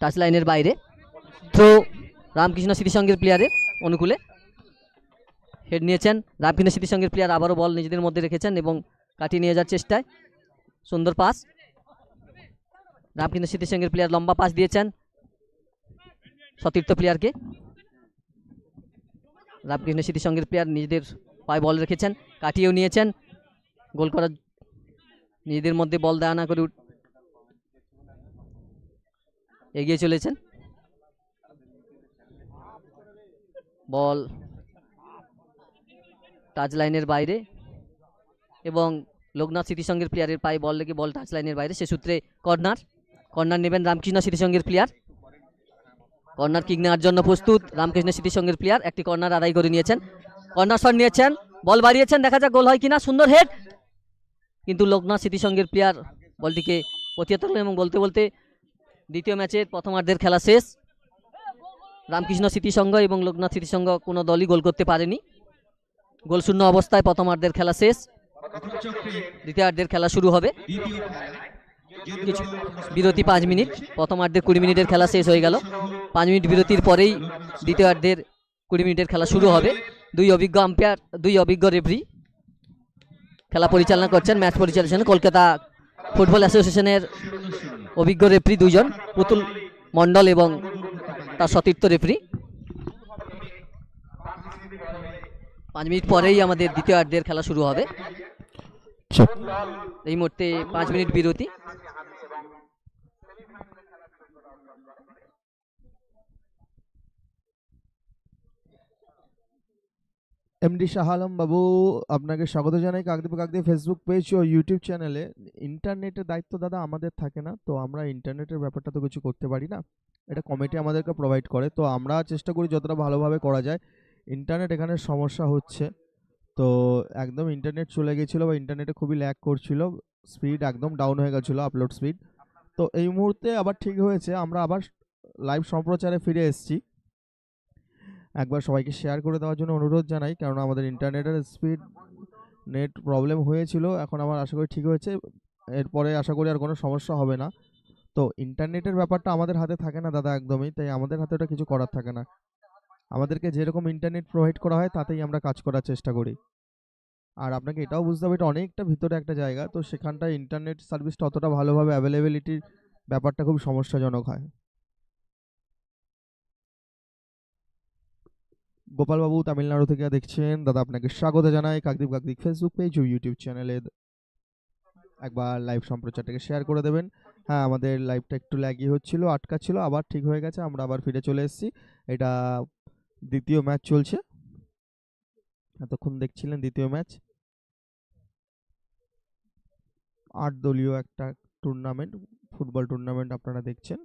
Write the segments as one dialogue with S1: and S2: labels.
S1: Touch লাইনের বাইরে। Throw Ramakrishna স্মৃতিসংঘের প্লেয়ারের অনুকূলে। হেড নিয়েছেন রামকৃষ্ণ স্মৃতিসংঘের প্লেয়ার আবারও বল নিজেদের মধ্যে রেখেছেন এবং কাটিয়ে নিয়ে যাওয়ার চেষ্টায়। সুন্দর পাস রামকৃষ্ণ স্মৃতিসংঘের প্লেয়ার লম্বা পাস দিয়েছেন সতীর্থ প্লেয়ারকে রামকৃষ্ণ স্মৃতিসংঘের প্লেয়ার নিজেদের পায়ে বল রেখেছেন, কাটিয়েও নিয়েছেন। গোল করার নিজেদের মধ্যে বল দেওয়া না করে এগিয়ে চলেছেন। বল টাচ লাইনের বাইরে এবং লোকনাথ স্মৃতিসংঘের প্লেয়ারের পায়ে বল লেগে বল টাচ লাইনের বাইরে, সে সূত্রে কর্নার। কর্নার নেবেন রামকৃষ্ণ স্মৃতিসংঘের প্লেয়ার কর্নার কিক নেওয়ার জন্য প্রস্তুত রামকৃষ্ণ স্মৃতিসংঘের প্লেয়ার একটি কর্নার আদায় করে নিয়েছেন। কর্নার শট নিয়েছেন। বল বাড়িয়েছেন। দেখা যাক গোল হয় কিনা। সুন্দর হেড। কিন্তু লোকনাথ স্মৃতিসংঘের প্লেয়ার বলটিকে প্রতিহত করলেন এবং বলতে বলতে দ্বিতীয় ম্যাচের প্রথমার্ধের খেলা শেষ। রামকৃষ্ণ স্মৃতিসংঘ এবং লোকনাথ স্মৃতিসংঘ কোনো দলই গোল করতে পারেনি। গোল শূন্য অবস্থায় প্রথমার্ধের খেলা শেষ। দ্বিতীয়ার্ধের খেলা শুরু হবে। কিছু বিরতি পাঁচ মিনিট। প্রথমার্ধের কুড়ি মিনিটের খেলা শেষ হয়ে গেল। পাঁচ মিনিট বিরতির পরেই দ্বিতীয়ার্ধের কুড়ি মিনিটের খেলা শুরু হবে। দুই অভিজ্ঞ আম্পায়ার দুই অভিজ্ঞ রেফরি খেলা পরিচালনা করছেন ম্যাচ পরিচালনা কলকাতা ফুটবল অ্যাসোসিয়েশনের অভিজ্ঞ রেফরি দুজন পুতুল মণ্ডল এবং তার সতীর্থ রেফরি পাঁচ মিনিট পরেই আমাদের দ্বিতীয় আর্ধের খেলা শুরু হবে। এই মুহূর্তে পাঁচ মিনিট বিরতি।
S2: এমডি শাহ আলম বাবু আপনাকে স্বাগত জানাই কাকদ্বীপ কাকদ্বীপ ফেসবুক পেজ ও ইউটিউব চ্যানেলে ইন্টারনেটের দায়িত্ব দাদা আমাদের থাকে না, তো আমরা ইন্টারনেটের ব্যাপারটা তো কিছু করতে পারি না। এটা কমিটি আমাদেরকে প্রোভাইড করে, তো আমরা চেষ্টা করি যতটা ভালোভাবে করা যায়। ইন্টারনেট এখানে সমস্যা হচ্ছে, তো একদম ইন্টারনেট চলে গেছিল বা ইন্টারনেটে খুবই ল্যাক করছিল স্পিড একদম ডাউন হয়ে গেছিল আপলোড স্পিড তো এই মুহূর্তে আবার ঠিক হয়েছে, আমরা আবার লাইভ সম্প্রচারে ফিরে এসেছি। একবার সবাইকে শেয়ার করে দেওয়ার জন্য অনুরোধ জানাই কারণ আমাদের ইন্টারনেটের স্পিড নেট প্রবলেম হয়েছিল, এখন আমার আশা করি ঠিক হয়েছে। এরপরে আশা করি আর কোনো সমস্যা হবে না। তো ইন্টারনেটের ব্যাপারটা আমাদের হাতে থাকে না দাদা একদমই, তাই আমাদের হাতে ওটা কিছু করার থাকে না। আমাদেরকে যেরকম ইন্টারনেট প্রোভাইড করা হয়, তাতেই আমরা কাজ করার চেষ্টা করি। আর আপনাকে এটাও বুঝতে হবে, এটা অনেকটা ভিতরে একটা জায়গা, তো সেখানটায় ইন্টারনেট সার্ভিসটা অতটা ভালোভাবে অ্যাভেলেবিলিটির ব্যাপারটা খুব সমস্যাজনক হয়। গোপালবাবু তামিলনাড়ু থেকে দেখছেন। দাদা, আপনাকে স্বাগত জানাই কাকদ্বীপ কাকদ্বীপ ফেসবুক পেজ ও ইউটিউব চ্যানেলে একবার লাইভ সম্প্রচারটাকে শেয়ার করে দেবেন। হ্যাঁ আমাদের লাইভটা একটু ল্যাগি হচ্ছিল, আটকা ছিল, আবার ঠিক হয়ে গেছে, আমরা আবার ফিরে চলে এসেছি। এটা দ্বিতীয় ম্যাচ চলছে। এতক্ষণ দেখছিলেন দ্বিতীয় ম্যাচ আট দলীয় একটা টুর্নামেন্ট ফুটবল টুর্নামেন্ট আপনারা দেখছেন।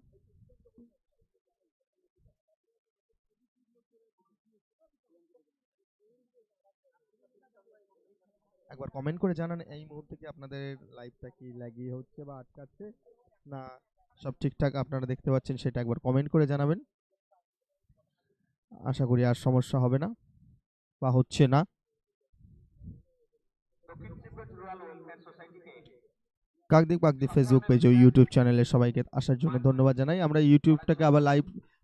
S2: একবার কমেন্ট করে জানান এই মুহূর্তে কি আপনাদের লাইভটা কি লাগিয়ে হচ্ছে বা আটকাচ্ছে? না, সব ঠিকঠাক আপনারা দেখতে পাচ্ছেন, সেটা একবার কমেন্ট করে জানাবেন। আশা করি আর সমস্যা হবে না, বা হচ্ছে না। কাকদিক পাকদিক ফেসবুক পেজ ও ইউটিউব চ্যানেলে সবাইকে আসার জন্য ধন্যবাদ জানাই। আমরা ইউটিউবটাকে আবার লাইভ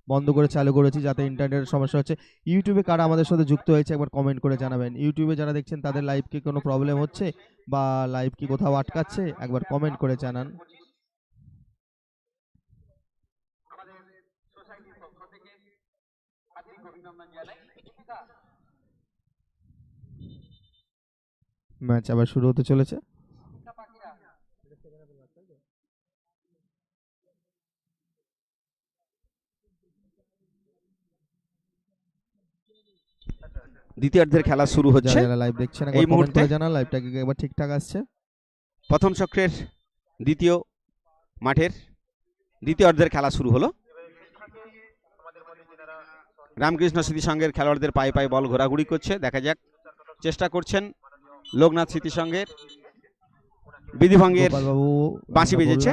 S2: বন্ধ করে চালু করেছি যাতে ইন্টারনেটের সমস্যা হচ্ছে। ইউটিউবে কারা আমাদের সাথে যুক্ত হয়েছে একবার কমেন্ট করে জানাবেন। ইউটিউবে যারা দেখছেন, তাদের লাইভ কি কোনো প্রবলেম হচ্ছে? বা লাইভ কি কোথাও আটকাচ্ছে? একবার কমেন্ট করে জানান। ম্যাচ আবার শুরু হতে চলেছে।
S3: দ্বিতীয়ার্ধের খেলা শুরু হচ্ছে।
S2: লাইভ দেখছেন
S3: এই মুহূর্তে-
S2: জানান লাইভটা কি একবার ঠিকঠাক আসছে।
S3: প্রথম চক্রের দ্বিতীয় মাঠের দ্বিতীয় অর্ধের খেলা শুরু হলো। রামকৃষ্ণ স্মৃতি সংঘের খেলোয়াড়দের পায়ে পায়ে বল ঘোরাঘুরি করছে দেখা যাক চেষ্টা করছেন লোকনাথ স্মৃতি সংঘের। বিধিভঙ্গের বাঁশি বেজেছে।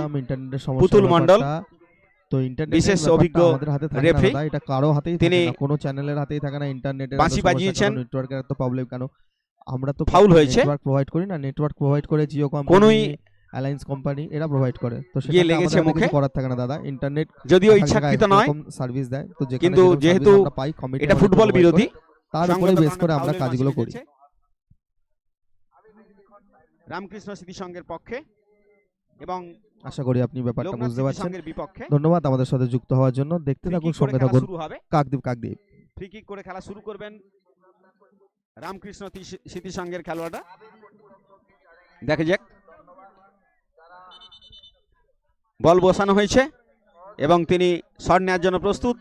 S3: পুতুল মণ্ডল,
S2: তো ইন্টারনেট
S3: বিশেষ অভিজ্ঞ
S2: আমাদের হাতে থাকে না এটা কারও হাতেই
S3: তিনি
S2: থাকে না কোনো চ্যানেলের হাতেই থাকে না ইন্টারনেটের
S3: বাঁশি বাজিয়েছেন।
S2: নেটওয়ার্কের এত প্রবলেম কেন আমরা তো
S3: ফাউল হয়েছে।
S2: নেটওয়ার্ক প্রোভাইড করি না নেটওয়ার্ক প্রোভাইড করে জিও কোম্পানি
S3: কোনোই
S2: অ্যালায়েন্স কোম্পানি এরা প্রোভাইড করে তো সেটা
S3: লেগেছে মুখে।
S2: করার থাকে না দাদা ইন্টারনেট
S3: যদিও ইচ্ছাকৃত নয়
S2: সার্ভিস দেয় তো
S3: কিন্তু যেহেতু এটা ফুটবল বিরোধী
S2: তার উপরে বেস করে আমরা কাজগুলো করি
S3: রামকৃষ্ণ স্মৃতি সংঘের পক্ষে এবং
S2: আশা করি আপনি ব্যাপারটা বুঝতে পারছেন। ধন্যবাদ আমাদের সাথে যুক্ত হওয়ার জন্য। দেখতে থাকুন সঙ্গে থাকুন। কাকদ্বীপ কাকদ্বীপ।
S3: ফ্রি কিক করে খেলা শুরু করবেন রামকৃষ্ণ স্মৃতি সংঘের খেলোয়াড়রা। দেখা যাক। বল বসানো হয়েছে এবং তিনি শট নেওয়ার জন্য প্রস্তুত।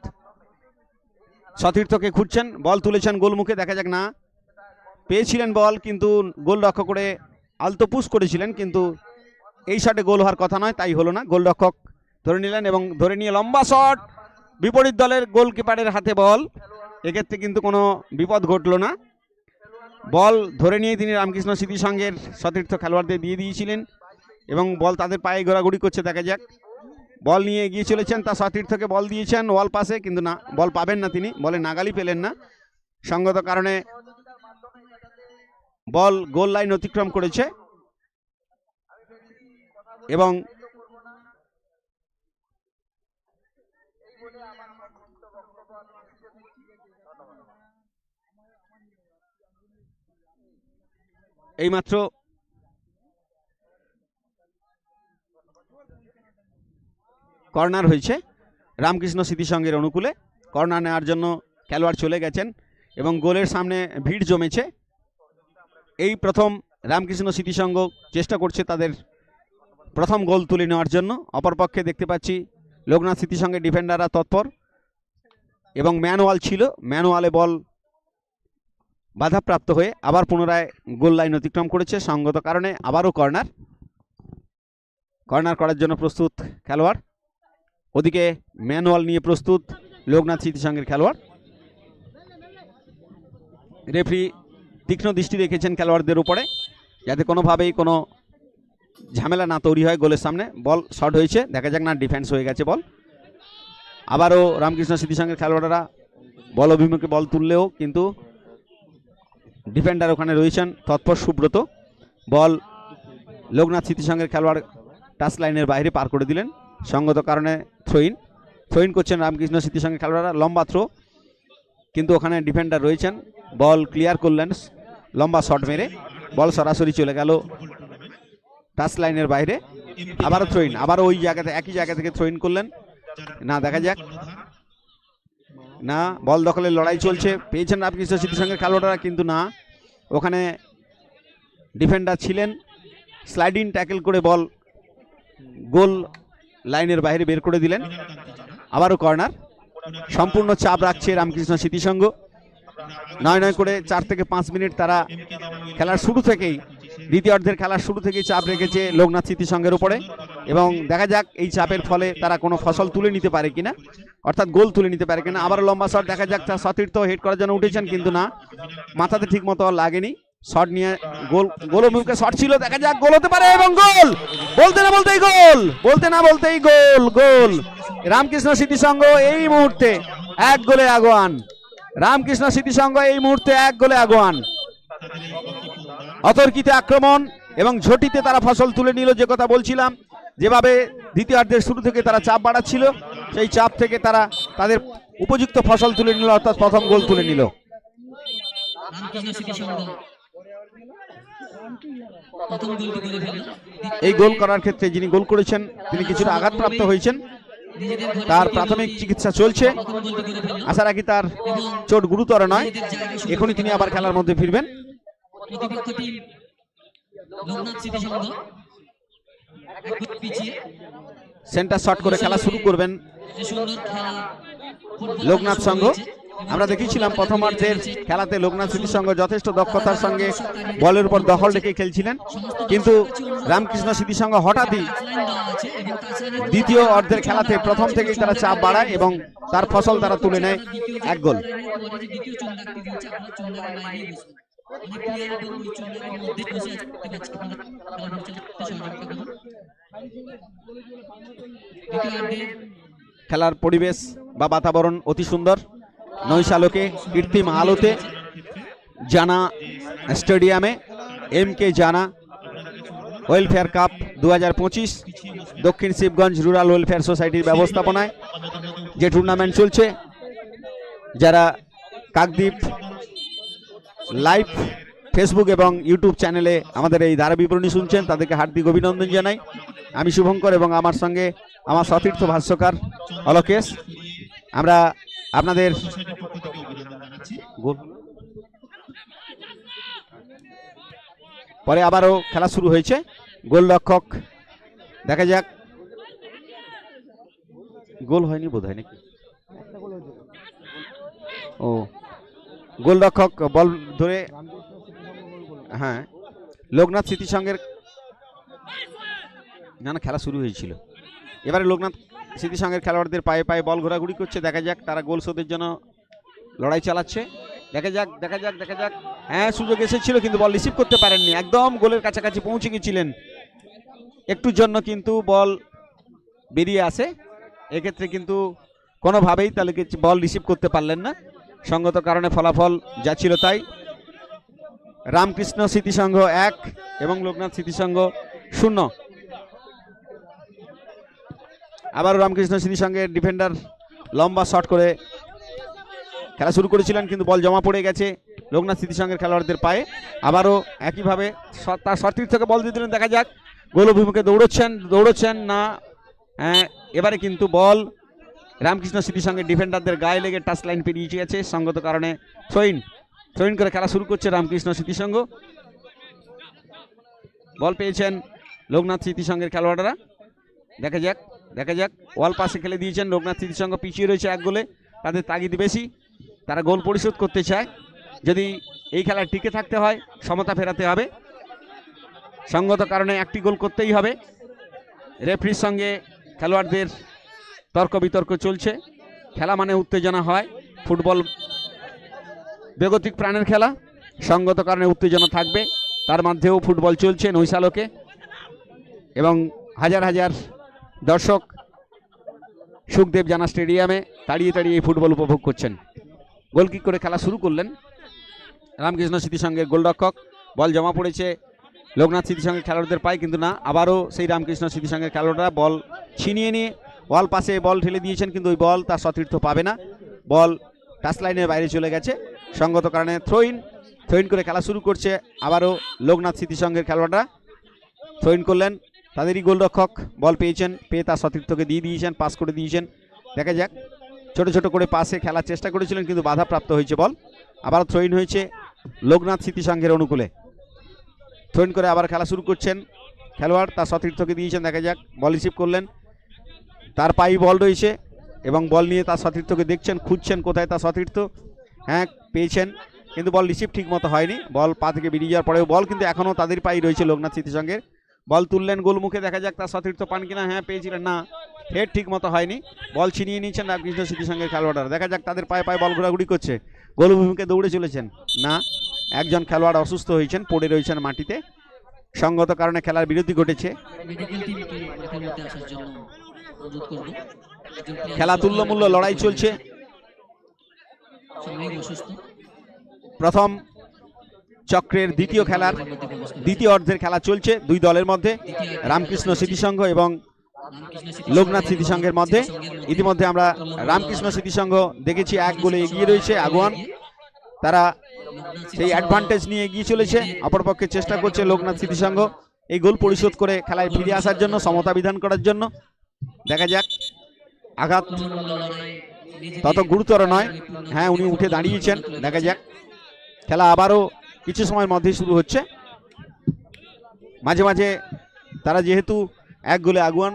S3: সতীর্থকে খুঁজছেন বল তুলেছেন গোলমুখে দেখা যাক না। পেয়েছিলেন বল কিন্তু গোলরক্ষক করে আলতো পুশ করেছিলেন কিন্তু এই শটে গোল হওয়ার কথা নয়, তাই হলো না। গোলরক্ষক ধরে নিলেন এবং ধরে নিয়ে লম্বা শট বিপরীত দলের গোলকিপারের হাতে বল এক্ষেত্রে কিন্তু কোনো বিপদ ঘটলো না। বল ধরে নিয়ে তিনি রামকৃষ্ণ স্মৃতি সংঘের সতীর্থ খেলোয়াড়দের দিয়ে দিয়েছিলেন এবং বল তাদের পায়ে ঘোরাঘুরি করছে, দেখা যাক। বল নিয়ে এগিয়ে চলেছেন, তার সতীর্থকে বল দিয়েছেন ওয়াল পাশে কিন্তু না বল পাবেন না তিনি, বলে নাগালি পেলেন না। সঙ্গত কারণে বল গোল লাইন অতিক্রম করেছে। এবং এইমাত্র কর্নার হয়েছে রামকৃষ্ণ স্মৃতি সংঘের অনুকূলে। কর্নার নেওয়ার জন্য খেলোয়াড় চলে গেছেন এবং গোলের সামনে ভিড় জমেছে। এই প্রথম রামকৃষ্ণ স্মৃতি সংঘ চেষ্টা করছে তাদের প্রথম গোল তুলে নেওয়ার জন্য অপরপক্ষে দেখতে পাচ্ছি লোকনাথ স্মৃতি সংঘের ডিফেন্ডাররা তৎপর এবং ম্যানুয়াল ছিল। ম্যানুয়ালে বল বাধাপ্রাপ্ত হয়ে আবার পুনরায় গোল লাইন অতিক্রম করেছে। সঙ্গত কারণে আবারও কর্নার। কর্নার করার জন্য প্রস্তুত খেলোয়াড়। ওদিকে ম্যানুয়াল নিয়ে প্রস্তুত লোকনাথ স্মৃতি সংঘের খেলোয়াড়। রেফরি তীক্ষ্ণ দৃষ্টি রেখেছেন খেলোয়াড়দের উপরে। যাতে কোনোভাবেই কোনো ঝামেলা না তৈরি হয় গোলের সামনে। বল শর্ট হয়েছে, দেখা যাক না ডিফেন্স হয়ে গেছে বল। আবারও রামকৃষ্ণ স্মৃতি সংঘের খেলোয়াড়রা বল অভিমুখে বল তুললেও কিন্তু ডিফেন্ডার ওখানে রয়েছেন তৎপর সুব্রত। বল লোকনাথ স্মৃতি সংঘের খেলোয়াড় টাচ লাইনের বাইরে পার করে দিলেন, সঙ্গত কারণে থ্রোইন। থ্রোইন করছেন রামকৃষ্ণ স্মৃতি সংঘের খেলোয়াড়রা, লম্বা থ্রো কিন্তু ওখানে ডিফেন্ডার রয়েছেন, বল ক্লিয়ার করলেন, লম্বা শট মেরে। বল সরাসরি চলে গেল টাচ লাইনের বাইরে। আবারও থ্রোইন আবার ওই জায়গাতে, একই জায়গা থেকে থ্রোইন করলেন। না, দেখা যাক। না, বল দখলের লড়াই চলছে। পেয়েছেন রামকৃষ্ণ স্মৃতি সংঘের খেলোয়াড়রা, কিন্তু না। ওখানে ডিফেন্ডার ছিলেন। স্লাইডিং ট্যাকেল করে বল গোল লাইনের বাইরে বের করে দিলেন। আবারও কর্নার সম্পূর্ণ চাপ রাখছে রামকৃষ্ণ স্মৃতিসংঘ নয় নয় করে চার থেকে পাঁচ মিনিট তারা খেলার শুরু থেকেই দ্বিতীয় অর্ধের খেলার শুরু থেকেই চাপ রেখেছে লোকনাথ স্মৃতিসংঘের উপরে। এবং দেখা যাক এই চাপের ফলে তারা কোনো ফসল তুলে নিতে পারে কিনা। অর্থাৎ গোল তুলে নিতে পারে কিনা। আবার লম্বা শট, দেখা যাক তার সতীর্থ হেড করার জন্য উঠেছেন, কিন্তু না। মাথাতে ঠিক মতো লাগেনি। শট নিয়ে গোল গোল অভিমুখে শট ছিল, দেখা যাক গোল হতে পারে এবং গোল! বলতে না বলতেই গোল! বলতে না বলতেই গোল গোল! রামকৃষ্ণ স্মৃতি সংঘ এই মুহূর্তে এক গোলে আগুয়ান। রামকৃষ্ণ স্মৃতি সংঘ এই মুহূর্তে এক গোলে আগুয়ান। অতর্কিতে আক্রমণ এবং ঝটিতে তারা ফসল তুলে নিল যে কথা বলছিলাম যেভাবে দ্বিতীয়ার্ধের শুরু থেকে তারা চাপ বাড়াচ্ছিল সেই চাপ থেকে তারা তাদের উপযুক্ত ফসল তুলে নিল অর্থাৎ প্রথম গোল তুলে নিল। এই গোল করার ক্ষেত্রে যিনি গোল করেছেন তিনি কিছুটা আঘাতপ্রাপ্ত হয়েছেন। তার প্রাথমিক চিকিৎসা চলছে। আশা রাখি তার চোট গুরুতর নয়। এখনই তিনি আবার খেলার মধ্যে ফিরবেন।
S1: প্রতিপক্ষ লোকনাথ স্মৃতি সংঘ পিছিয়ে।
S3: সেন্টার শট করে খেলা শুরু করবেন লোকনাথ সংঘ। আমরা দেখেছিলাম প্রথমার্ধের খেলাতে লোকনাথ স্মৃতি সংঘ যথেষ্ট দক্ষতার সঙ্গে বলের উপর দখল রেখে খেলছিলেন। কিন্তু রামকৃষ্ণ স্মৃতি সংঘ হঠাৎই দ্বিতীয় অর্ধের খেলাতে প্রথম থেকেই তারা চাপ বাড়ায় এবং তার ফসল তারা তুলে নেয় এক গোল। খেলার পরিবেশ বা বাতাবরণ অতি সুন্দর। নৈশালোকে কৃত্রিম আলোতে জানা স্টেডিয়ামে, এম কে জানা ওয়েলফেয়ার কাপ দু হাজার পঁচিশ, দক্ষিণ শিবগঞ্জ রুরাল ওয়েলফেয়ার সোসাইটির ব্যবস্থাপনায় যে টুর্নামেন্ট চলছে, যারা কাকদ্বীপ লাইভ ফেসবুক এবং ইউটিউব চ্যানেলে আমাদের এই ধারা বিবরণী শুনছেন। তাদেরকে হার্দিক অভিনন্দন জানাই। আমি শুভঙ্কর এবং আমার সঙ্গে আমার সতীর্থ ভাষ্যকার অলোকেশ। আমরা আপনাদের পরে আবারও খেলা শুরু হয়েছে। গোলরক্ষক, দেখা যাক। গোল হয়নি বোধ হয় নাকি? ও। গোলরক্ষক বল ধরে হ্যাঁ লোকনাথ স্মৃতি সঙ্গের না না, খেলা শুরু হয়েছিল। এবারে লোকনাথ স্মৃতি সঙ্গের খেলোয়াড়দের পায়ে পায়ে বল ঘোরাঘুরি করছে। দেখা যাক তারা গোল শোধের জন্য লড়াই চালাচ্ছে। দেখা যাক দেখা যাক দেখা যাক। হ্যাঁ সুযোগ এসেছিল, কিন্তু বল রিসিভ করতে পারেননি। একদম গোলের কাছাকাছি পৌঁছে গেছিলেন। একটুর জন্য কিন্তু বল বেরিয়ে আসে। এক্ষেত্রে কিন্তু কোনোভাবেই তাহলে বল রিসিভ করতে পারলেন না। সঙ্গত কারণে ফলাফল যা ছিল তাই। রামকৃষ্ণ স্মৃতিসংঘ এক এবং লোকনাথ স্মৃতিসংঘ শূন্য। আবার রামকৃষ্ণ স্মৃতিসংঘের ডিফেন্ডার লম্বা শট করে খেলা শুরু করেছিলেন কিন্তু বল জমা পড়ে গেছে লোকনাথ স্মৃতিসংঘের খেলোয়াড়দের পায়ে। আবারও একইভাবে তার সতীর্থ থেকে বল দিয়ে দিলেন দেখা যাক। গোল অভিমুখে দৌড়চ্ছেন দৌড়চ্ছেন না হ্যাঁ, এবারে কিন্তু বল রামকৃষ্ণ স্মৃতিসংঘের ডিফেন্ডারদের গায়ে লেগে টাচ লাইন পেরিয়ে গিয়েছে। সঙ্গত কারণে থ্রোইন থ্রোইন করে খেলা শুরু করছে রামকৃষ্ণ স্মৃতিসংঘ বল পেয়েছেন লোকনাথ স্মৃতিসংঘের খেলোয়াড়রা। দেখা যাক দেখা যাক। ওয়াল পাশে খেলে দিয়েছেন লোকনাথ স্মৃতিসংঘ পিছিয়ে রয়েছে এক গোলে, তাদের তাগিদ বেশি। তারা গোল পরিশোধ করতে চায়। যদি এই খেলায় টিকে থাকতে হয়, সমতা ফেরাতে হবে। সঙ্গত কারণে একটি গোল করতেই হবে। রেফরির সঙ্গে খেলোয়াড়দের তর্ক বিতর্ক চলছে। খেলা মানে উত্তেজনা হয়। ফুটবল বেগতিক প্রাণের খেলা। সঙ্গত কারণে উত্তেজনা থাকবে। তার মধ্যেও ফুটবল চলছে নৈশালোকে। এবং হাজার হাজার দর্শক সুখদেব জানা স্টেডিয়ামে দাঁড়িয়ে দাঁড়িয়ে এই ফুটবল উপভোগ করছেন। গোলকিক করে খেলা শুরু করলেন। রামকৃষ্ণ স্মৃতি সঙ্গের গোলরক্ষক। বল জমা পড়েছে। লোকনাথ স্মৃতি সঙ্গের খেলোয়াড়দের পায় কিন্তু না। আবারও সেই রামকৃষ্ণ স্মৃতি সঙ্গের খেলোয়াড়রা বল ছিনিয়ে নিয়ে ওয়াল পাশে বল ঠেলে দিয়েছেন, কিন্তু ওই বল তার সতীর্থ পাবে না। বল টাচ লাইনের বাইরে চলে গেছে। সঙ্গত কারণে থ্রোইন থ্রোইন করে খেলা শুরু করছে আবারও লোকনাথ স্মৃতি সঙ্গের খেলোয়াড়রা। থ্রোইন করলেন তাদেরই গোলরক্ষক, বল পেয়েছেন, পেয়ে তার সতীর্থকে দিয়ে দিয়েছেন, পাস করে দিয়েছেন। দেখা যাক, ছোট ছোট করে পাশে খেলার চেষ্টা করেছিলেন, কিন্তু বাধাপ্রাপ্ত হয়েছে বল। আবার থ্রোইন হয়েছে লোকনাথ স্মৃতি সংঘের অনুকূলে। থ্রোইন করে আবার খেলা শুরু করছেন খেলোয়াড়, তার সতীর্থকে দিয়েছেন, দেখা যাক, বল রিসিভ করলেন। তার পায়ে বল রয়েছে এবং বল নিয়ে তার সতীর্থকে দেখছেন, খুঁজছেন কোথায় তার সতীর্থ। হ্যাঁ পেয়েছেন, কিন্তু বল রিসিভ ঠিক মতো হয়নি। বল পা থেকে বেরিয়ে যাওয়ার পরেও বল কিন্তু এখনও তাদের পায়ে রয়েছে লোকনাথ স্মৃতি সঙ্গের বল তুললেন, গোলমুখে দেখা যাক তার সতীর্থ পান কিনা। হ্যাঁ পেয়েছিলেন, না, হেড ঠিক মতো হয়নি। বল ছিনিয়ে নিয়েছেন রামকৃষ্ণ স্মৃতি সঙ্গের খেলোয়াড়রা। দেখা যাক তাদের পায়ে পায়ে বল ঘোরাঘুরি করছে। গোল অভিমুখে দৌড়ে চলেছেন, না, একজন খেলোয়াড় অসুস্থ হয়েছেন, পড়ে রয়েছেন মাটিতে। সঙ্গত কারণে খেলার বিরতি ঘটেছে। খেলা তুল্যমূল্য লড়াই চলছে। প্রথম চক্রের দ্বিতীয় খেলার। দ্বিতীয় অর্ধের খেলা চলছে দুই দলের মধ্যে রামকৃষ্ণ স্মৃতিসংঘ এবং লোকনাথ স্মৃতিসংঘের মধ্যে। ইতিমধ্যে আমরা রামকৃষ্ণ স্মৃতিসংঘ দেখেছি এক গোলে এগিয়ে রয়েছে আগুয়ান। তারা সেই অ্যাডভান্টেজ নিয়ে এগিয়ে চলেছে অপরপক্ষে চেষ্টা করছে লোকনাথ স্মৃতিসংঘ এই গোল পরিশোধ করে খেলায় ফিরে আসার জন্য সমতা বিধান করার জন্য। দেখা যাক। আঘাত তত গুরুতর নয়। হ্যাঁ উনি উঠে দাঁড়িয়েছেন। দেখা যাক। খেলা আবারও কিছু সময়ের মধ্যেই শুরু হচ্ছে। মাঝে মাঝে তারা যেহেতু এক গোলে আগুয়ান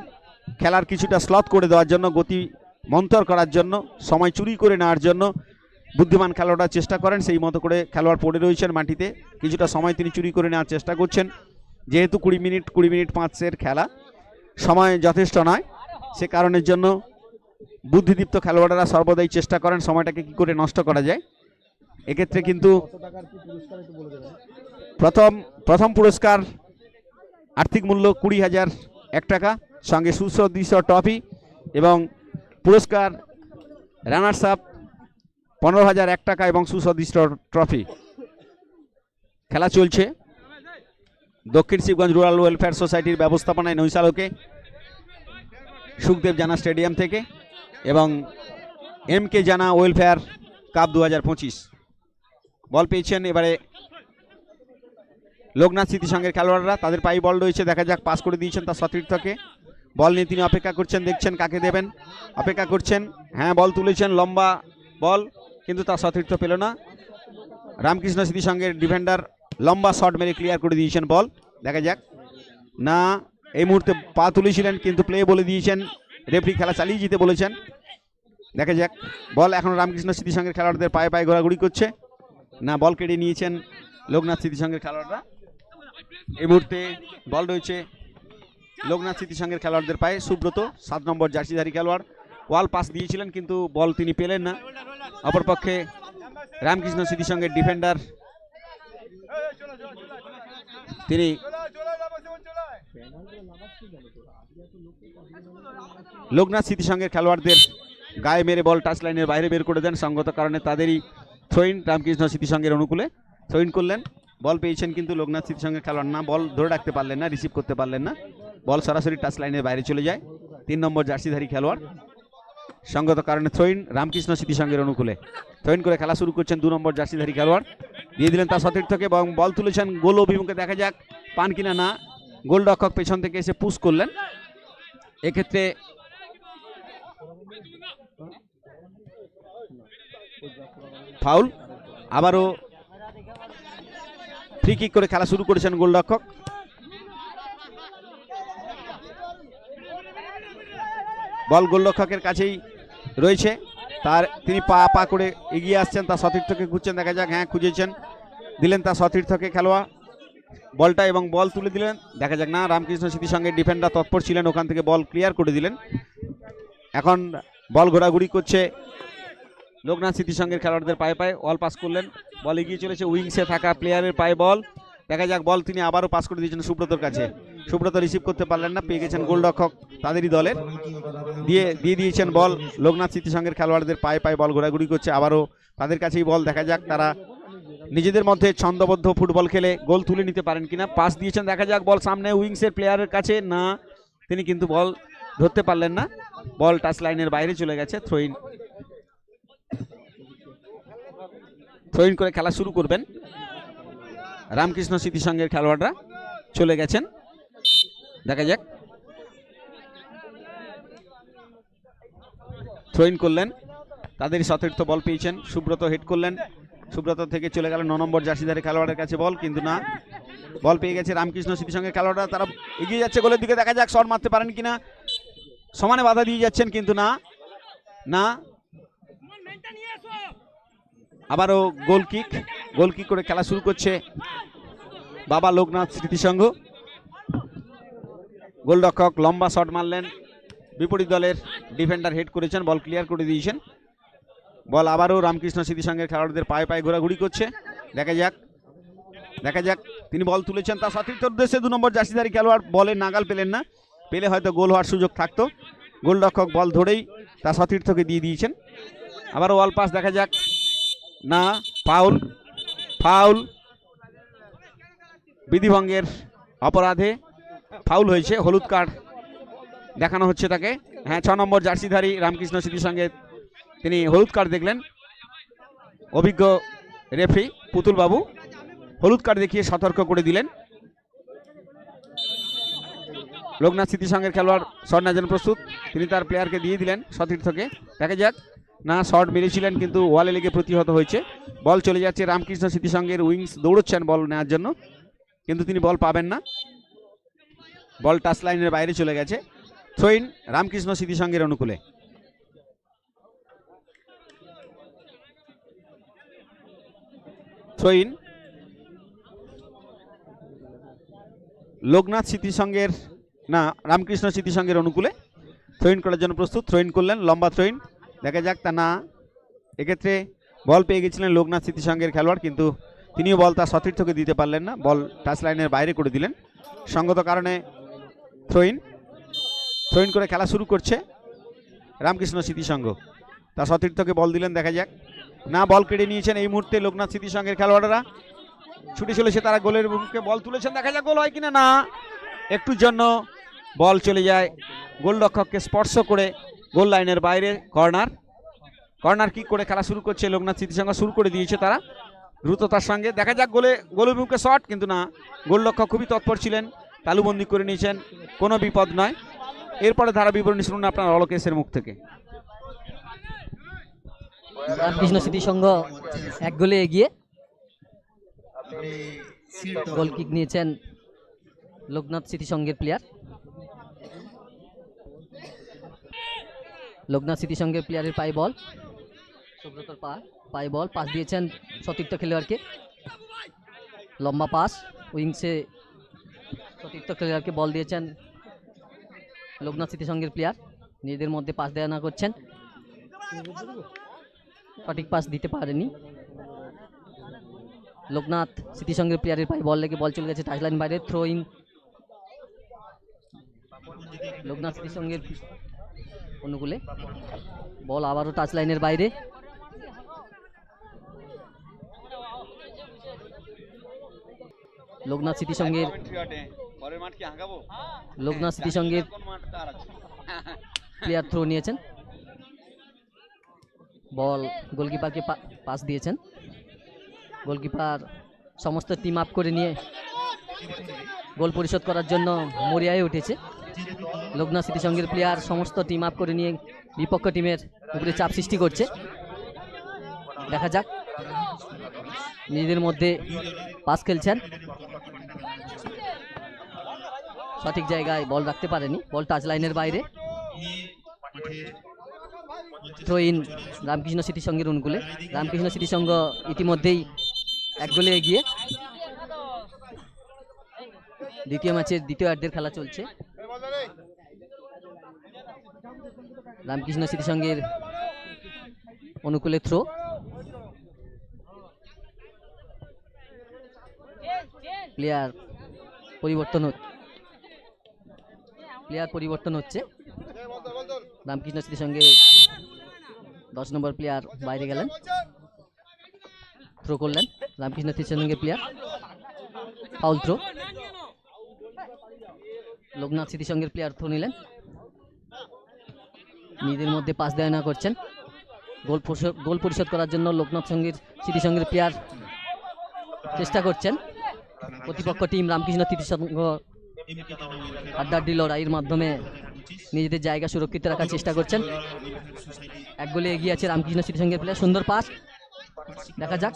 S3: খেলার কিছুটা স্লথ করে দেওয়ার জন্য গতি মন্তর করার জন্য সময় চুরি করে নেওয়ার জন্য বুদ্ধিমান খেলোয়াড়রা চেষ্টা করেন সেই মতো করে খেলোয়াড় পড়ে রয়েছেন মাটিতে। কিছুটা সময় তিনি চুরি করে নেওয়ার চেষ্টা করছেন। যেহেতু কুড়ি মিনিট কুড়ি মিনিট পাঁচের খেলা সময় যথেষ্ট নয়। সে কারণের জন্য বুদ্ধিদীপ্ত খেলোয়াড়রা সর্বদাই চেষ্টা করেন সময়টাকে কি করে নষ্ট করা যায়। এক্ষেত্রে কিন্তু প্রথম প্রথম পুরস্কার আর্থিক মূল্য কুড়ি হাজার এক টাকা, সঙ্গে সুসদৃশ্য ট্রফি এবং পুরস্কার রানার্স আপ পনেরো হাজার এক টাকা এবং সুসদৃষ্ট ট্রফি। খেলা চলছে। দক্ষিণ শিবগঞ্জ রুরাল ওয়েলফেয়ার সোসাইটির ব্যবস্থাপনায় নৈশালোকে সুখদেব জানা স্টেডিয়াম থেকে এবং এম কে জানা ওয়েলফেয়ার কাপ দু হাজার পঁচিশ। বল পেয়েছেন এবারে লোকনাথ স্মৃতি সংঘের খেলোয়াড়রা। তাদের পায়ে বল রয়েছে, দেখা যাক, পাস করে দিয়েছেন তার সতীর্থকে। বল নিয়ে তিনি অপেক্ষা করছেন, দেখছেন কাকে দেবেন। অপেক্ষা করছেন হ্যাঁ বল তুলেছেন, লম্বা বল, কিন্তু তার সতীর্থ পেল না। রামকৃষ্ণ স্মৃতি সংঘের ডিফেন্ডার লম্বা শট মেরে ক্লিয়ার করে দিয়েছেন বল। দেখা যাক। না এই মুহূর্তে পা তুলেছিলেন, কিন্তু প্লে বলে দিয়েছেন। রেফরি খেলা চালিয়ে যেতে বলেছেন। দেখা যাক। বল এখন রামকৃষ্ণ স্মৃতি সংঘের খেলোয়াড়দের পায়ে পায়ে ঘোরাঘুরি করছে। না, বল কেড়ে নিয়েছেন লোকনাথ স্মৃতি সংঘের খেলোয়াড়রা। এই মুহূর্তে বল রয়েছে লোকনাথ স্মৃতি সংঘের খেলোয়াড়দের পায়ে। সুব্রত, সাত নম্বর জার্সিধারী খেলোয়াড়। ওয়াল পাস দিয়েছিলেন, কিন্তু বল তিনি পেলেন না। অপরপক্ষে রামকৃষ্ণ স্মৃতি সংঘের ডিফেন্ডার তিনি লোকনাথ স্মৃতি সংঘের খেলোয়াড়দের গায়ে মেরে বল টাচ লাইনের বাইরে বের করে দেন। সঙ্গত কারণে তাদেরই থ্রোইন রামকৃষ্ণ স্মৃতি সংঘের অনুকূলে থ্রোইন করলেন। বল পেয়েছেন কিন্তু লোকনাথ স্মৃতি সংঘের খেলোয়াড় না। বল ধরে রাখতে পারলেন না রিসিভ করতে পারলেন না। বল সরাসরি টাচ লাইনের বাইরে চলে যায়। তিন নম্বর জার্সিধারী খেলোয়াড়। সঙ্গত কারণে থ্রোইন রামকৃষ্ণ স্মৃতি সংঘের অনুকূলে। থ্রোইন করে খেলা শুরু করছেন দু নম্বর জার্সিধারী খেলোয়াড়। দিয়ে দিলেন তার সতীর্থকে এবং বল তুলেছেন গোল অভিমুখে। দেখা যাক পান কিনা না। গোলরক্ষক পেছন থেকে এসে পুশ করলেন। এক্ষেত্রে ফাউল। আবারও ফ্রি কিক করে খেলা শুরু করেছেন গোলরক্ষক। বল গোলরক্ষকের কাছেই রয়েছে। তার তিনি পা পা করে এগিয়ে আসছেন তার সতীর্থকে খুঁজছেন। দেখা যাক হ্যাঁ খুঁজেছেন। দিলেন তার সতীর্থকে খেলোয়া। বলটা এবং বল তুলে দিলেন। দেখা যাক না, রামকৃষ্ণ স্মৃতির সঙ্গে ডিফেন্ডার তৎপর ছিলেন, ওখান থেকে বল ক্লিয়ার করে দিলেন। এখন বল ঘোরাঘুরি করছে লোকনাথ স্মৃতির সঙ্গে খেলোয়াড়দের পায়ে পায়ে অল পাস করলেন। বল এগিয়ে চলেছে উইংসে থাকা প্লেয়ারের পায়ে বল। দেখা যাক, বল তিনি আবারও পাস করে দিয়েছেন সুব্রতর কাছে। সুব্রত রিসিভ করতে পারলেন না, পেয়ে গেছেন গোলরক্ষক তাদেরই দলের। দিয়ে দিয়ে দিয়েছেন বল। লোকনাথ স্মৃতি সঙ্গের খেলোয়াড়দের পায়ে পায়ে বল ঘোরাঘুরি করছে, আবারও তাদের কাছেই বল। দেখা যাক তারা নিজেদের মধ্যে ছন্দবদ্ধ ফুটবল খেলে গোল তুলে নিতে পারেন কিনা? পাস দিয়েছেন, দেখা যাক, বল সামনে উইংসের প্লেয়ারের কাছে। না, তিনি কিন্তু বল ধরতে পারলেন না। বল টাচ লাইনের বাইরে চলে গেছে থ্রোইন থ্রোইন করে খেলা শুরু করবেন। রামকৃষ্ণ স্মৃতি সংঘের খেলোয়াড়রা চলে গেছেন। দেখা যাক। থ্রোইন করলেন। তাদেরই সতীর্থ বল পেয়েছেন। সুব্রত হেড করলেন। সুব্রত থেকে চলে গেল ন নম্বর জার্সিধারী খেলোয়াড়ের কাছে বল, কিন্তু না। বল পেয়ে গেছে রামকৃষ্ণ স্মৃতি সঙ্গে খেলোয়াড়রা, তারা এগিয়ে যাচ্ছে গোলের দিকে, দেখা যাক শট মারতে পারেন কিনা। সমানে বাধা দিয়ে যাচ্ছেন, কিন্তু না। না। আবারও গোল কিক গোল কিক করে খেলা শুরু করছে বাবা লোকনাথ স্মৃতিসংঘ। গোলরক্ষক লম্বা শট মারলেন, বিপরীত দলের ডিফেন্ডার হেড করেছেন, বল ক্লিয়ার করে দিয়েছেন। বল আবারও রামকৃষ্ণ স্মৃতিসংঘের খেলোয়াড়দের পায়ে পায়ে ঘোরাঘুরি করছে। দেখা যাক দেখা যাক। তিনি বল তুলেছেন তার সতীর্থ উদ্দেশ্যে দু নম্বর জার্সিধারী খেলোয়াড় বলে নাগাল পেলেন না। পেলে হয়তো গোল হওয়ার সুযোগ থাকতো। গোলরক্ষক বল ধরেই তার সতীর্থকে দিয়ে দিয়েছেন। আবার ওয়াল পাস, দেখা যাক। না, ফাউল ফাউল। বিধিভঙ্গের অপরাধে ফাউল হয়েছে, হলুদ কার্ড দেখানো হচ্ছে তাকে। হ্যাঁ ছ নম্বর জার্সিধারী রামকৃষ্ণ স্মৃতির সঙ্গে তিনি হলুদ কার্ড দেখলেন। অভিজ্ঞ রেফরি পুতুল বাবু হলুদ কার্ড দেখিয়ে সতর্ক করে দিলেন। লোকনাথ স্মৃতি সংঘের খেলোয়াড় স্বর্ণার জন্য প্রস্তুত। তিনি তার প্লেয়ারকে দিয়ে দিলেন সতীর্থকে। দেখা যাক, না শট মেরেছিলেন কিন্তু ওয়ালে লেগে প্রতিহত হয়েছে। বল চলে যাচ্ছে রামকৃষ্ণ স্মৃতি সংঘের উইংস দৌড়চ্ছেন বল নেওয়ার জন্য। কিন্তু তিনি বল পাবেন না। বল টাচ লাইনের বাইরে চলে গেছে। থ্রোইন রামকৃষ্ণ স্মৃতি সংঘের অনুকূলে। থ্রোইন লোকনাথ স্মৃতি সংঘের না, রামকৃষ্ণ স্মৃতি সংঘের অনুকূলে থ্রোইন করার জন্য প্রস্তুত। থ্রোইন করলেন, লম্বা থ্রোইন দেখা যাক তা না, এক্ষেত্রে বল পেয়ে গেছিলেন লোকনাথ স্মৃতি সংঘের খেলোয়াড়, কিন্তু তিনিও বল তার সতীর্থকে দিতে পারলেন না। বল টাচ লাইনের বাইরে করে দিলেন। সঙ্গত কারণে থ্রোইন থ্রোইন করে খেলা শুরু করছে রামকৃষ্ণ স্মৃতি সংঘ তার সতীর্থকে বল দিলেন, দেখা যাক। না বল কেড়ে নিয়েছেন এই মুহূর্তে লোকনাথ স্মৃতি সংঘের খেলোয়াড়রা। ছুটে চলেছে তারা গোলের মুখে। বল তুলেছেন, দেখা যাক গোল হয় কিনা? না একটুর জন্য বল চলে যায়। গোলরক্ষককে স্পর্শ করে গোল লাইনের বাইরে কর্নার। কর্নার কিক করে খেলা শুরু করছে লোকনাথ স্মৃতিসংঘ শুরু করে দিয়েছে তারা। দ্রুততার সঙ্গে। দেখা যাক গোলে, গোলের মুখে শট, কিন্তু না, গোলরক্ষক খুবই তৎপর ছিলেন। তালুবন্দি করে নিয়েছেন, কোনো বিপদ নয়। এরপরে ধারা বিবরণী শুনুন আপনার অলকেশের মুখ থেকে।
S1: রামকৃষ্ণ স্মৃতি সংঘ এক গোলে এগিয়ে গোল কিক নিয়েছেন লোকনাথ স্মৃতি সংঘের প্লেয়ার লোকনাথ স্মৃতি সংঘের প্লেয়ারের পায়ে বল। সুব্রতর পা পায়ে বল। পাস দিয়েছেন সতীর্থ খেলোয়াড়কে। লম্বা পাস। উইংসে সতীর্থ খেলোয়াড়কে বল দিয়েছেন লোকনাথ স্মৃতি সংঘের প্লেয়ার নিজেদের মধ্যে পাস দেওয়া না করছেন। সঠিক পাস দিতে পারেনি। লোকনাথ স্মৃতিসংঘের প্লেয়ারের পায়ে বল লেগে বল চলে গেছে টাচলাইন বাইরে থ্রো ইন লোকনাথ স্মৃতিসংঘের অনুকূলে বল আবারও টাচ লাইনের বাইরে। লোকনাথ স্মৃতিসংঘের লোকনাথ স্মৃতিসংঘের প্লেয়ার থ্রো নিয়েছেন। বল, গোলকিপারকে পাস দিয়েছেন। গোলকিপার সমস্ত টিম আপ করে নিয়ে গোল পরিশোধ করার জন্য মরিয়ায় উঠেছে। লোকনাথ স্মৃতিসংঘের প্লেয়ার সমস্ত টিম আপ করে নিয়ে বিপক্ষ টিমের উপরে চাপ সৃষ্টি করছে। দেখা যাক। নিজেদের মধ্যে পাস খেলছেন। সঠিক জায়গায় বল রাখতে পারেনি। বল টাচ লাইনের বাইরে। থ্রো ইন রামকৃষ্ণ স্মৃতি সংঘের অনুকূলে। রামকৃষ্ণ স্মৃতি সংঘ ইতিমধ্যেই এক গোলে এগিয়ে দ্বিতীয় ম্যাচের দ্বিতীয় অর্ধের খেলা চলছে। রামকৃষ্ণ স্মৃতি সংঘের অনুকূলে থ্রো প্লেয়ার পরিবর্তন প্লেয়ার পরিবর্তন হচ্ছে। রামকৃষ্ণ স্মৃতির সঙ্গে দশ নম্বর প্লেয়ার বাইরে গেলেন। থ্রো করলেন। রামকৃষ্ণ সঙ্গে প্লেয়ার ফাউল থ্রো লোকনাথ স্মৃতির সঙ্গে প্লেয়ার থ্রো নিলেন। নিজেদের মধ্যে পাস দেয় না করছেন। গোল গোল পরিশোধ করার জন্য লোকনাথ সঙ্গীর স্মৃতিসঙ্গের প্লেয়ার চেষ্টা করছেন। প্রতিপক্ষ টিম রামকৃষ্ণ সংঘ আড্ডাড্ডি লড়াইয়ের মাধ্যমে নিজেদের জায়গা সুরক্ষিত রাখার চেষ্টা করছেন। এক গোলে এগিয়ে আছে রামকৃষ্ণ স্মৃতি সংঘের প্লেয়ার সুন্দর পাস। দেখা যাক।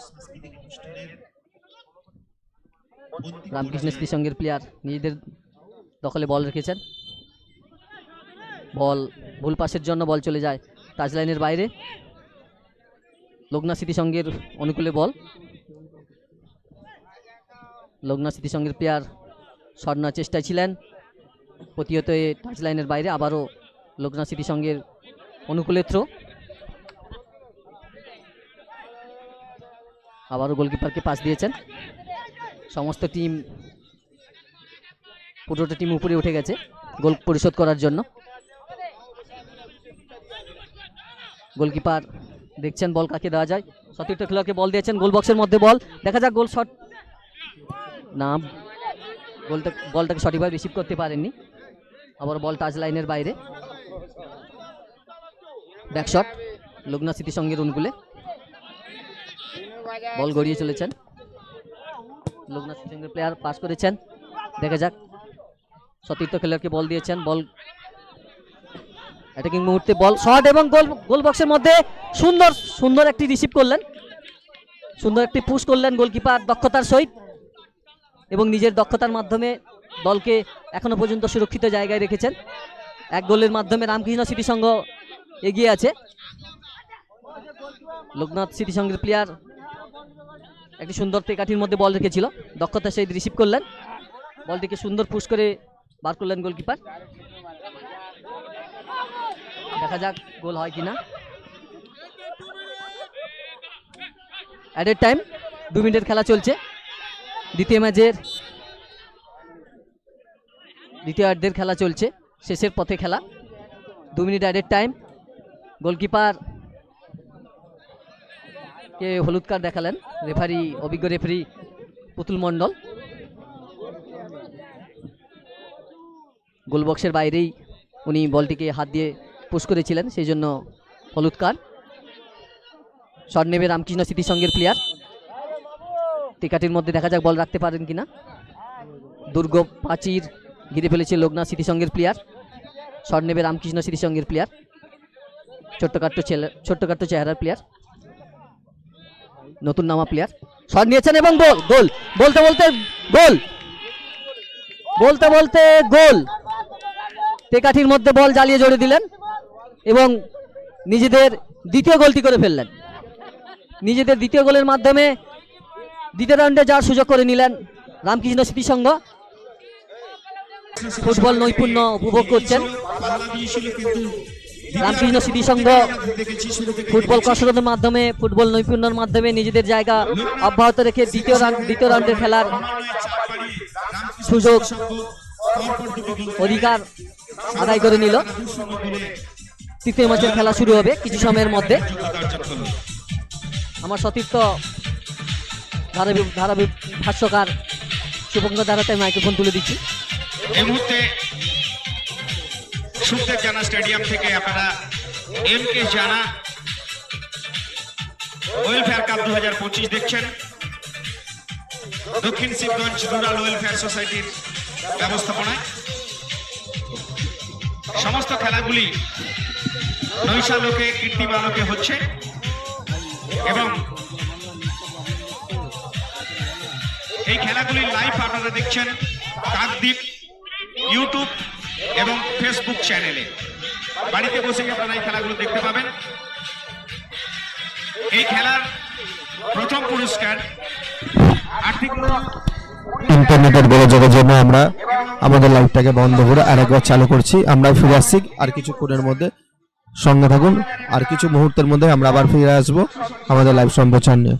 S1: রামকৃষ্ণ স্মৃতি সংঘের প্লেয়ার নিজেদের দখলে বল রেখেছেন। বল, ভুল পাসের জন্য বল চলে যায় টাচ লাইনের বাইরে। লোকনাথ স্মৃতি সংঘের অনুকূলে বল। লোকনাথ স্মৃতি সংঘের প্লেয়ার নেওয়ার চেষ্টায় ছিলেন। প্রতিহত টাচ লাইনের বাইরে আবারও লোকনাথ স্মৃতি সংঘের অনুকূলে থ্রো আবারও গোলকিপারকে পাস দিয়েছেন। সমস্ত টিম, পুরোটা টিম উপরে উঠে গেছে গোল পরিশোধ করার জন্য। গোলকিপার, দেখছেন বল কাকে দেওয়া যায়। সতীর্থ খেলোয়াড়কে বল দিয়েছেন, গোল বক্সের মধ্যে বল। দেখা যাক গোল শট না বলটা বলটাকে সঠিকভাবে রিসিভ করতে পারেননি। আবার বল টাচ লাইনের বাইরে। ব্যাক শট লোকনাথ স্মৃতি সঙ্গের অনুকূলে। বল গড়িয়ে চলেছেন। লোকনাথ সঙ্গের প্লেয়ার পাস করেছেন। দেখা যাক। সতীর্থ খেলোয়াড়কে বল দিয়েছেন। বল অ্যাটাকিং মুহূর্তে বল শট এবং গোল গোল বক্সের মধ্যে সুন্দর সুন্দর একটি রিসিভ করলেন। সুন্দর একটি পুশ করলেন গোলকিপার দক্ষতার সহিত এবং নিজের দক্ষতার মাধ্যমে দলকে এখনও পর্যন্ত সুরক্ষিত জায়গায় রেখেছেন। এক গোলের মাধ্যমে রামকৃষ্ণ সংঘ এগিয়ে আছে। লোকনাথ সংঘের প্লেয়ার একটি সুন্দর পেকাঠির মধ্যে বল রেখেছিল। দক্ষতা সেই রিসিভ করলেন। বলটিকে সুন্দর পুশ করে বার করলেন গোলকিপার দেখা যাক গোল হয় কিনা। অ্যাডেড টাইম দু মিনিটের খেলা চলছে। দ্বিতীয় ম্যাচের দ্বিতীয় অর্ধের খেলা চলছে। শেষের পথে খেলা। দু মিনিট অ্যাডেড টাইম গোলকিপার কে হলুদ কার্ড দেখালেন? রেফারি অভিজ্ঞ রেফারি পুতুল মণ্ডল। গোলবক্সের বাইরেই উনি বলটিকে হাত দিয়ে পুশ করেছিলেন, সেই জন্য হলুদ কার্ড শট নেবে রামকৃষ্ণ স্মৃতিসংঘের প্লেয়ার টিকাটির মধ্যে দেখা যাক বল রাখতে পারেন কিনা। দুর্গ প্রাচীর ঘিরে ফেলেছে লোকনাথ স্মৃতিসংঘের প্লেয়ার শট নেবে রামকৃষ্ণ স্মৃতিসংঘের প্লেয়ার ছোট্টখাট্ট ছেলে ছোট্টখাট্ট চেহারার প্লেয়ার নতুন নামা প্লেয়ার। শট নিয়েছেন এবং গোল গোল। বলতে বলতে গোল। বলতে বলতে গোল। টেকাঠির মধ্যে বল জ্বালিয়ে জড়ে দিলেন এবং নিজেদের দ্বিতীয় গোলটি করে ফেললেন। নিজেদের দ্বিতীয় গোলের মাধ্যমে দ্বিতীয় রাউন্ডে যাওয়ার সুযোগ করে নিলেন রামকৃষ্ণ স্মৃতিসংঘ ফুটবল নৈপুণ্য উপভোগ করছেন। রামকৃষ্ণ স্মৃতিসংঘ ফুটবল কসরতের মাধ্যমে ফুটবল নৈপুণ্যের মাধ্যমে নিজেদের জায়গা অব্যাহত রেখে দ্বিতীয় রাউন্ড দ্বিতীয় রাউন্ডের খেলার সুযোগ অধিকার আদায় করে নিল। তৃতীয় ম্যাচের খেলা শুরু হবে কিছু সময়ের মধ্যে। আমার সতীর্থ ধারাবি ধারাবি ভাষ্যকার শুভঙ্কর দ্বারাতে মাইক্রোফোন তুলে দিচ্ছি।
S3: এই মুহূর্তে সুখদেব জানা স্টেডিয়াম থেকে আপনারা এম কে জানা ওয়েলফেয়ার কাপ দু হাজার পঁচিশ দেখছেন। দক্ষিণ শিবগঞ্জ রুরাল ওয়েলফেয়ার সোসাইটির ব্যবস্থাপনায়। সমস্ত খেলাগুলি নৈশালোকে, কীর্তিমালোকে হচ্ছে এবং এই খেলাগুলি লাইভ আপনারা দেখছেন। কাকদ্বীপ ইউটিউব এবং ফেসবুক চ্যানেলে বাড়িতে বসেই আপনারা এই খেলাগুলো দেখতে পাবেন। এই খেলার প্রথম পুরস্কার আর্থিক
S2: ইন্টারনেটের গোলযোগের জন্য আমরা। আমাদের লাইভটাকে বন্ধ করে আরেকবার চালু করছি। আমরা ফিরে আসছি। আর কিছুক্ষণের মধ্যে সঙ্গে থাকুন। আর কিছু মুহূর্তের মধ্যে আমরা আবার ফিরে আসব। আমাদের লাইভ সম্প্রচার নিয়ে।